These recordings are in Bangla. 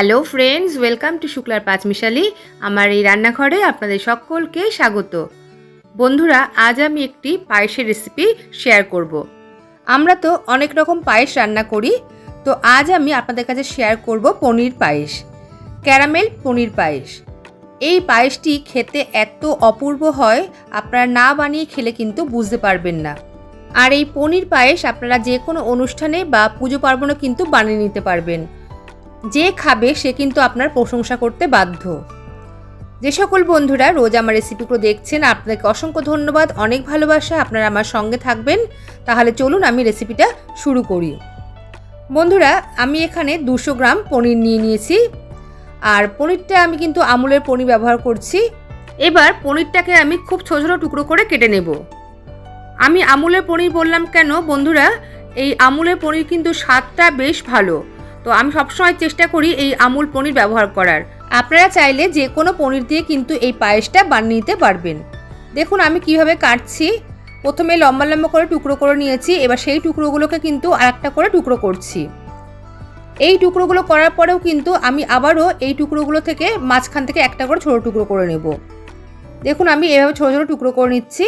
হ্যালো ফ্রেন্ডস ওয়েলকাম টু শুক্লার পাঁচমিশালি আমার এই রান্নাঘরে আপনাদের সকলকে স্বাগত। বন্ধুরা, আজ আমি একটি পায়েসের রেসিপি শেয়ার করব। আমরা তো অনেক রকম পায়েস রান্না করি, তো আজ আমি আপনাদের কাছে শেয়ার করব পনির পায়েস, ক্যারামেল পনির পায়েস। এই পায়েসটি খেতে এত অপূর্ব হয়, আপনারা না বানিয়ে খেলে কিন্তু বুঝতে পারবেন না। আর এই পনির পায়েস আপনারা যে কোনো অনুষ্ঠানে বা পুজো পার্বণে কিন্তু বানিয়ে নিতে পারবেন। যে খাবে সে কিন্তু আপনার প্রশংসা করতে বাধ্য। যে সকল বন্ধুরা রোজ আমার রেসিপিগুলো দেখছেন আপনাদেরকে অসংখ্য ধন্যবাদ, অনেক ভালোবাসা, আপনারা আমার সঙ্গে থাকবেন। তাহলে চলুন আমি রেসিপিটা শুরু করি। বন্ধুরা, আমি এখানে দুশো গ্রাম পনির নিয়ে নিয়েছি। আর পনিরটা আমি কিন্তু আমুলের পনির ব্যবহার করছি। এবার পনিরটাকে আমি খুব ছোটো ছোটো টুকরো করে কেটে নেব। আমি আমুলের পনির বললাম কেন? বন্ধুরা, এই আমুলের পনির কিন্তু স্বাদটা বেশ ভালো। তো আমি সবসময় চেষ্টা করি এই আমুল পনির ব্যবহার করার। আপনারা চাইলে যে কোনো পনির দিয়ে কিন্তু এই পায়েসটা বানিয়ে নিতে পারবেন। দেখুন, আমি কীভাবে কাটছি। প্রথমে লম্বা লম্বা করে টুকরো করে নিয়েছি, এবার সেই টুকরোগুলোকে কিন্তু আরেকটা করে টুকরো করছি। এই টুকরোগুলো করার পরেও কিন্তু আমি আবারও এই টুকরোগুলো থেকে মাঝখান থেকে একটা করে ছোটো টুকরো করে নেব। দেখুন, আমি এভাবে ছোটো ছোটো টুকরো করে নিচ্ছি।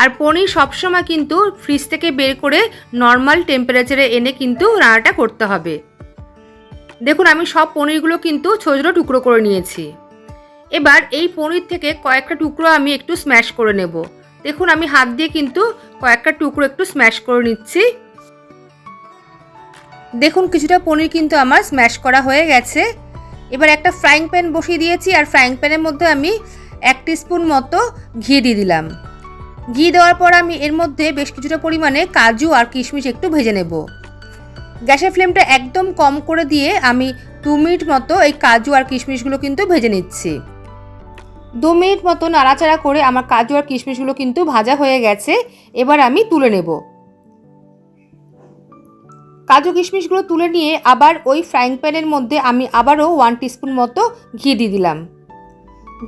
আর পনির সবসময় কিন্তু ফ্রিজ থেকে বের করে নর্মাল টেম্পারেচারে এনে কিন্তু রান্নাটা করতে হবে। দেখুন, আমি সব পনিরগুলো কিন্তু ছোটো ছোটো টুকরো করে নিয়েছি। এবার এই পনির থেকে কয়েকটা টুকরো আমি একটু স্ম্যাশ করে নেব। দেখুন, আমি হাত দিয়ে কিন্তু কয়েকটা টুকরো একটু স্ম্যাশ করে নিচ্ছি। দেখুন, কিছুটা পনির কিন্তু আমার স্ম্যাশ করা হয়ে গেছে। এবার একটা ফ্রাইং প্যান বসিয়ে দিয়েছি আর ফ্রাইং প্যানের মধ্যে আমি এক স্পুন মতো ঘি দিয়ে দিলাম। ঘি দেওয়ার পর আমি এর মধ্যে বেশ কিছুটা পরিমাণে কাজু আর কিশমিশ একটু ভেজে নেব। গ্যাসের ফ্লেমটা একদম কম করে দিয়ে আমি দু মিনিট মতো এই কাজু আর কিশমিশগুলো কিন্তু ভেজে নিচ্ছি। দু মিনিট মতো নাড়াচাড়া করে আমার কাজু আর কিশমিশগুলো কিন্তু ভাজা হয়ে গেছে, এবার আমি তুলে নেব। কাজু কিশমিশগুলো তুলে নিয়ে আবার ওই ফ্রাইং প্যানের মধ্যে আমি আবারও ওয়ান টিস্পুন মতো ঘি দিয়ে দিলাম।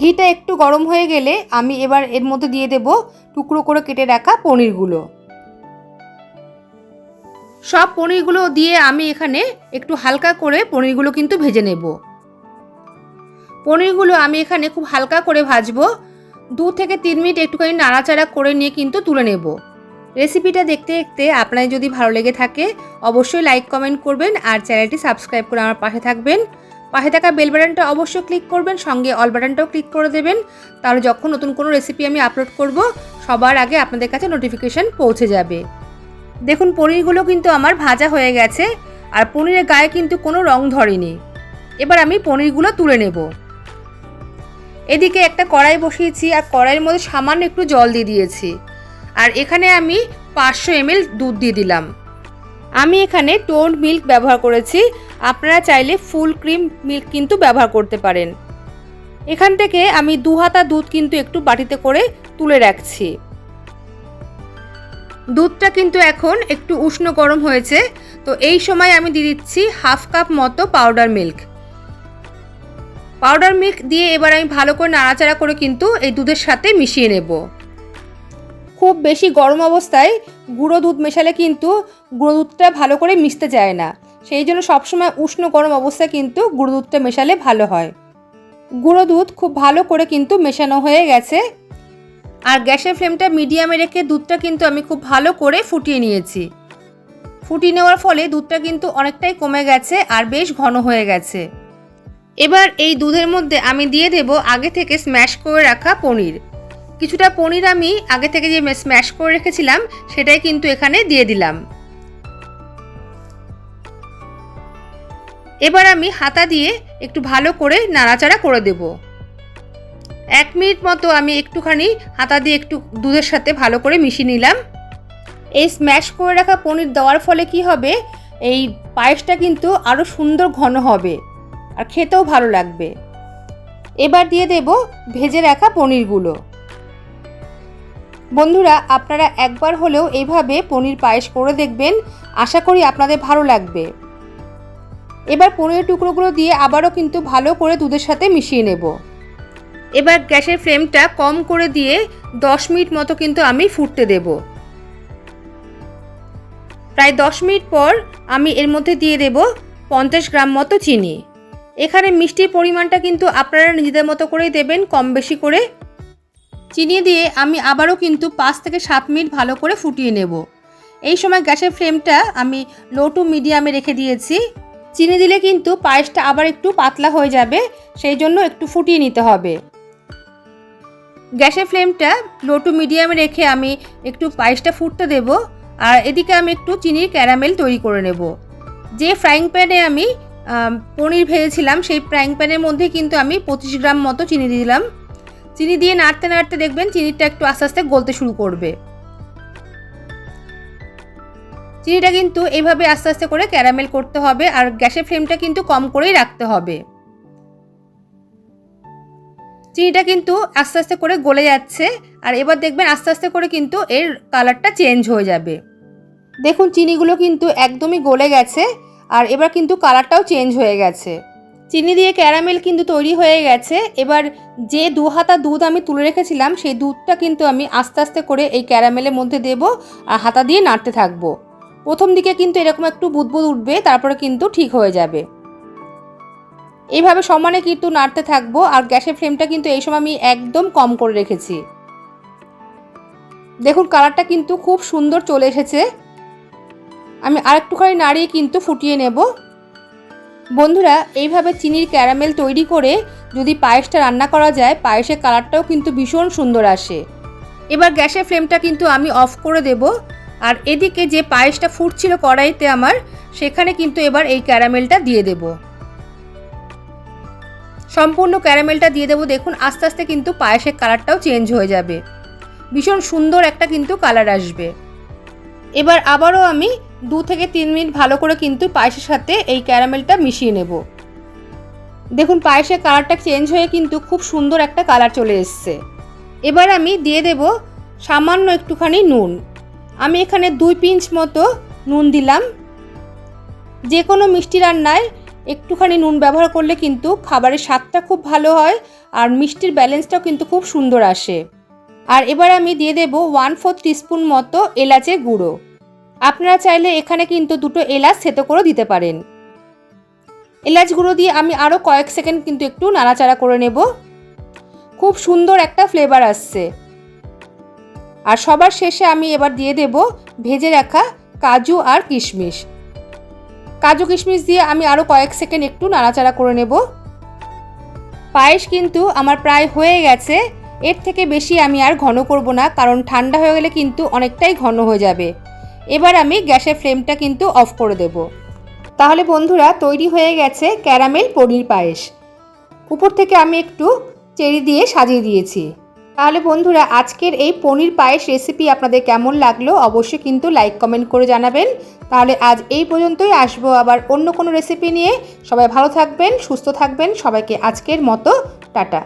ঘিটা একটু গরম হয়ে গেলে আমি এবার এর মধ্যে দিয়ে দেব টুকরো করে কেটে রাখা পনিরগুলো। সব পনিরগুলো দিয়ে আমি এখানে একটু হালকা করে পনিরগুলো কিন্তু ভেজে নেব। পনিরগুলো আমি এখানে খুব হালকা করে ভাজবো। দু থেকে তিন মিনিট একটুখানি নাড়াচাড়া করে নিয়ে কিন্তু তুলে নেব। রেসিপিটা দেখতে দেখতে আপনার যদি ভালো লেগে থাকে, অবশ্যই লাইক, কমেন্ট করবেন আর চ্যানেলটি সাবস্ক্রাইব করে আমার পাশে থাকবেন। পাশে থাকা বেল বাটনটা অবশ্যই ক্লিক করবেন, সঙ্গে অল বাটনটাও ক্লিক করে দেবেন। তাহলে যখন নতুন কোনো রেসিপি আমি আপলোড করব, সবার আগে আপনাদের কাছে নোটিফিকেশান পৌঁছে যাবে। দেখুন, পনিরগুলো কিন্তু আমার ভাজা হয়ে গেছে আর পনিরের গায়ে কিন্তু কোনো রং ধরেনি। এবার আমি পনিরগুলো তুলে নেব। এদিকে একটা কড়াই বসিয়েছি আর কড়াইয়ের মধ্যে সামান্য একটু জল দিয়ে দিয়েছি। আর এখানে আমি পাঁচশো এমএল দুধ দিয়ে দিলাম। আমি এখানে টোন্ড মিল্ক ব্যবহার করেছি। আপনারা চাইলে ফুল ক্রিম মিল্ক কিন্তু ব্যবহার করতে পারেন। এখান থেকে আমি দু হাতা দুধ কিন্তু একটু বাটিতে করে তুলে রাখছি। দুধটা কিন্তু এখন একটু উষ্ণ গরম হয়েছে। তো এই সময় আমি দিয়ে দিচ্ছি হাফ কাপ মতো পাউডার মিল্ক পাউডার মিল্ক দিয়ে এবার আমি ভালো করে নাড়াচাড়া করে কিন্তু এই দুধের সাথে মিশিয়ে নেব। খুব বেশি গরম অবস্থায় গুঁড়ো দুধ মেশালে কিন্তু গুঁড়ো দুধটা ভালো করে মিশতে যায় না। সেই জন্য সবসময় উষ্ণ গরম অবস্থায় কিন্তু গুঁড়ো দুধটা মেশালে ভালো হয়। গুঁড়ো দুধ খুব ভালো করে কিন্তু মেশানো হয়ে গেছে। আর গ্যাসের ফ্লেমটা মিডিয়ামে রেখে দুধটা কিন্তু আমি খুব ভালো করে ফুটিয়ে নিয়েছি। ফুটিয়ে নেওয়ার ফলে দুধটা কিন্তু অনেকটাই কমে গেছে আর বেশ ঘন হয়ে গেছে। এবার এই দুধের মধ্যে আমি দিয়ে দেব আগে থেকে স্ম্যাশ করে রাখা পনির। কিছুটা পনির আমি আগে থেকে যে স্ম্যাশ করে রেখেছিলাম, সেটাই কিন্তু এখানে দিয়ে দিলাম। এবার আমি হাতা দিয়ে একটু ভালো করে নাড়াচাড়া করে দেবো। এক মিনিট মতো আমি একটুখানি হাতা দিয়ে একটু দুধের সাথে ভালো করে মিশিয়ে নিলাম। এই স্ম্যাশ করে রাখা পনির দেওয়ার ফলে কি হবে? এই পায়েসটা কিন্তু আরও সুন্দর ঘন হবে আর খেতেও ভালো লাগবে। এবার দিয়ে দেব ভেজে রাখা পনিরগুলো। বন্ধুরা, আপনারা একবার হলেও এইভাবে পনির পায়েস করে দেখবেন। আশা করি আপনাদের ভালো লাগবে। এবার পনিরের টুকরোগুলো দিয়ে আবারও কিন্তু ভালো করে দুধের সাথে মিশিয়ে নেব। এবার গ্যাসের ফ্লেমটা কম করে দিয়ে দশ মিনিট মতো কিন্তু আমি ফুটতে দেব। প্রায় দশ মিনিট পর আমি এর মধ্যে দিয়ে দেব পঞ্চাশ গ্রাম মতো চিনি। এখানে মিষ্টির পরিমাণটা কিন্তু আপনারা নিজেদের মতো করেই দেবেন, কম বেশি করে। চিনি দিয়ে আমি আবারও কিন্তু পাঁচ থেকে সাত মিনিট ভালো করে ফুটিয়ে নেব। এই সময় গ্যাসের ফ্লেমটা আমি লো টু মিডিয়ামে রেখে দিয়েছি। চিনি দিলে কিন্তু পায়েসটা আবার একটু পাতলা হয়ে যাবে, সেই জন্য একটু ফুটিয়ে নিতে হবে। গ্যাসের ফ্লেমটা লো টু মিডিয়ামে রেখে আমি একটু পায়েসটা ফুটতে দেব আর এদিকে আমি একটু চিনির ক্যারামেল তৈরি করে নেব। যে ফ্রাইং প্যানে আমি পনির ভেজেছিলাম, সেই ফ্রাইং প্যানের মধ্যে কিন্তু আমি পঁচিশ গ্রাম মতো চিনি দিলাম। চিনি দিয়ে নাড়তে নাড়তে দেখবেন চিনিটা একটু আস্তে আস্তে গলতে শুরু করবে। চিনিটা কিন্তু এইভাবে আস্তে আস্তে করে ক্যারামেল করতে হবে আর গ্যাসের ফ্লেমটা কিন্তু কম করেই রাখতে হবে। চিনিটা কিন্তু আস্তে আস্তে করে গলে যাচ্ছে, আর এবার দেখবেন আস্তে আস্তে করে কিন্তু এর কালারটা চেঞ্জ হয়ে যাবে। দেখুন, চিনিগুলো কিন্তু একদমই গলে গেছে, আর এবার কিন্তু কালারটাও চেঞ্জ হয়ে গেছে। চিনি দিয়ে ক্যারামেল কিন্তু তৈরি হয়ে গেছে। এবার যে দু হাতা দুধ আমি তুলে রেখেছিলাম, সেই দুধটা কিন্তু আমি আস্তে আস্তে করে এই ক্যারামেলের মধ্যে দেব আর হাতা দিয়ে নাড়তে থাকব। প্রথম দিকে কিন্তু এরকম একটু বুদবুদ উঠবে, তারপরে কিন্তু ঠিক হয়ে যাবে। এইভাবে সমানে কিন্তু নাড়তে থাকব, আর গ্যাসের ফ্লেমটা কিন্তু এই সময় আমি একদম কম করে রেখেছি। দেখুন, কালারটা কিন্তু খুব সুন্দর চলে এসেছে। আমি আরেকটুখানি নাড়িয়ে কিন্তু ফুটিয়ে নেব। বন্ধুরা, এইভাবে চিনির ক্যারামেল তৈরি করে যদি পায়েসটা রান্না করা যায়, পায়েসের কালারটাও কিন্তু ভীষণ সুন্দর আসে। এবার গ্যাসের ফ্লেমটা কিন্তু আমি অফ করে দেব, আর এদিকে যে পায়েসটা ফুটছিল কড়াইতে আমার, সেখানে কিন্তু এবার এই ক্যারামেলটা দিয়ে দেব। সম্পূর্ণ ক্যারামেলটা দিয়ে দেবো। দেখুন, আস্তে আস্তে কিন্তু পায়েসের কালারটাও চেঞ্জ হয়ে যাবে। ভীষণ সুন্দর একটা কিন্তু কালার আসবে। এবার আবারও আমি দু থেকে তিন মিনিট ভালো করে কিন্তু পায়েসের সাথে এই ক্যারামেলটা মিশিয়ে নেব। দেখুন, পায়েসের কালারটা চেঞ্জ হয়ে কিন্তু খুব সুন্দর একটা কালার চলে এসছে। এবার আমি দিয়ে দেব সামান্য একটুখানি নুন। আমি এখানে দুই পিঞ্চ মতো নুন দিলাম। যে কোনো মিষ্টি রান্নায় একটুখানি নুন ব্যবহার করলে কিন্তু খাবারের স্বাদটা খুব ভালো হয় আর মিষ্টির ব্যালেন্সটাও কিন্তু খুব সুন্দর আসে। আর এবার আমি দিয়ে দেব ওয়ান ফোর টিস্পুন মতো এলাচের গুঁড়ো। আপনারা চাইলে এখানে কিন্তু দুটো এলাচ থেতো করে দিতে পারেন। এলাচ গুঁড়ো দিয়ে আমি আরও কয়েক সেকেন্ড কিন্তু একটু নাড়াচাড়া করে নেব। খুব সুন্দর একটা ফ্লেভার আসছে। আর সবার শেষে আমি এবার দিয়ে দেব ভেজে রাখা কাজু আর কিশমিশ। কাজু কিশমিশ দিয়ে আমি আরও কয়েক সেকেন্ড একটু নাড়াচাড়া করে নেব। পায়েস কিন্তু আমার প্রায় হয়ে গেছে। এর থেকে বেশি আমি আর ঘন করব না, কারণ ঠান্ডা হয়ে গেলে কিন্তু অনেকটাই ঘন হয়ে যাবে। এবার আমি গ্যাসের ফ্লেমটা কিন্তু অফ করে দেব। তাহলে বন্ধুরা, তৈরি হয়ে গেছে ক্যারামেল পনির পায়েস। উপর থেকে আমি একটু চেরি দিয়ে সাজিয়ে দিয়েছি। তাহলে বন্ধুরা, আজকের এই পনির পায়েস রেসিপি আপনাদের কেমন লাগল অবশ্যই কিন্তু লাইক কমেন্ট করে জানাবেন। তাহলে আজ এই পর্যন্তই, আসব আবার অন্য কোনো রেসিপি নিয়ে। সবাই ভালো থাকবেন, সুস্থ থাকবেন, সবাইকে আজকের মতো, টাটা।